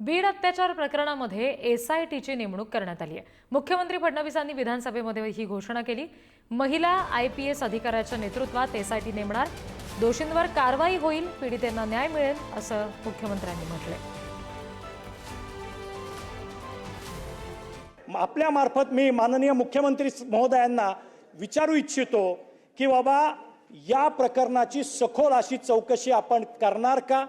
बीड अत्याचार प्रकरणामध्ये S I टीची नेमणूक करण्यात आली आहे. मुख्यमंत्री फडणवीसांनी विधानसभेमध्ये ही घोषणा केली. महिला आय पी एस अधिकाऱ्याच्या नेतृत्वात एस आय टी नेमणार. दोषींवर कारवाई होईल पीडितेंना न्याय मिळेल असं मुख्यमंत्र्यांनी म्हटलंय. आपल्या मार्फत मी माननीय मुख्यमंत्री महोदयांना विचारू इच्छितो की बाबा या प्रकरणाची सखोल अशी चौकशी आपण करणार का?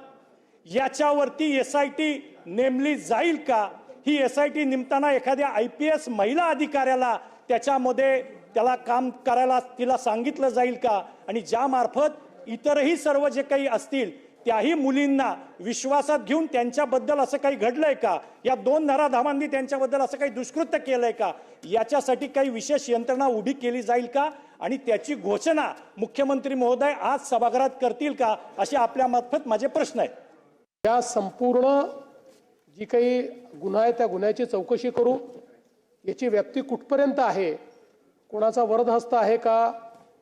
याच्यावरती एस आय टी नेमली जाईल का? ही एस आय टी निमताना एखाद्या आय पी एस महिला अधिकाऱ्याला त्याच्यामध्ये त्याला काम करायला तिला सांगितलं जाईल का? आणि ज्यामार्फत इतरही सर्व जे काही असतील त्याही मुलींना विश्वासात घेऊन त्यांच्याबद्दल असं काही घडलंय का? या दोन नराधामांनी त्यांच्याबद्दल असं काही दुष्कृत्य केलंय का? याच्यासाठी काही विशेष यंत्रणा उभी केली जाईल का? आणि त्याची घोषणा मुख्यमंत्री महोदय आज सभागृहात करतील का? असे आपल्या मार्फत माझे प्रश्न आहेत. या संपूर्ण जी काही गुन्हा आहे त्या गुन्ह्याची चौकशी करू. याची व्याप्ती कुठपर्यंत आहे? कोणाचा वरदहस्त आहे का?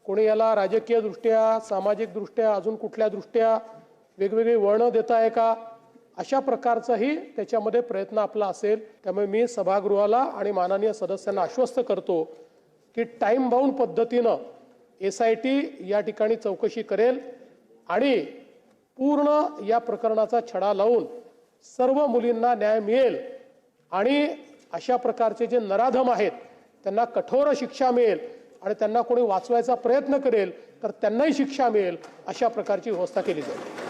कोणी याला राजकीयदृष्ट्या सामाजिकदृष्ट्या अजून कुठल्या दृष्ट्या वेगवेगळी वळणं देत आहे का? अशा प्रकारचाही त्याच्यामध्ये प्रयत्न आपला असेल. त्यामुळे मी सभागृहाला आणि माननीय सदस्यांना आश्वस्त करतो की टाईम बाउंड पद्धतीनं एस आय टी या ठिकाणी चौकशी करेल आणि पूर्ण या प्रकरणाचा छडा लावून सर्व मुलींना न्याय मिळेल. आणि अशा प्रकारचे जे नराधम आहेत त्यांना कठोर शिक्षा मिळेल आणि त्यांना कोणी वाचवायचा प्रयत्न करेल तर त्यांनाही शिक्षा मिळेल अशा प्रकारची व्यवस्था केली जाईल.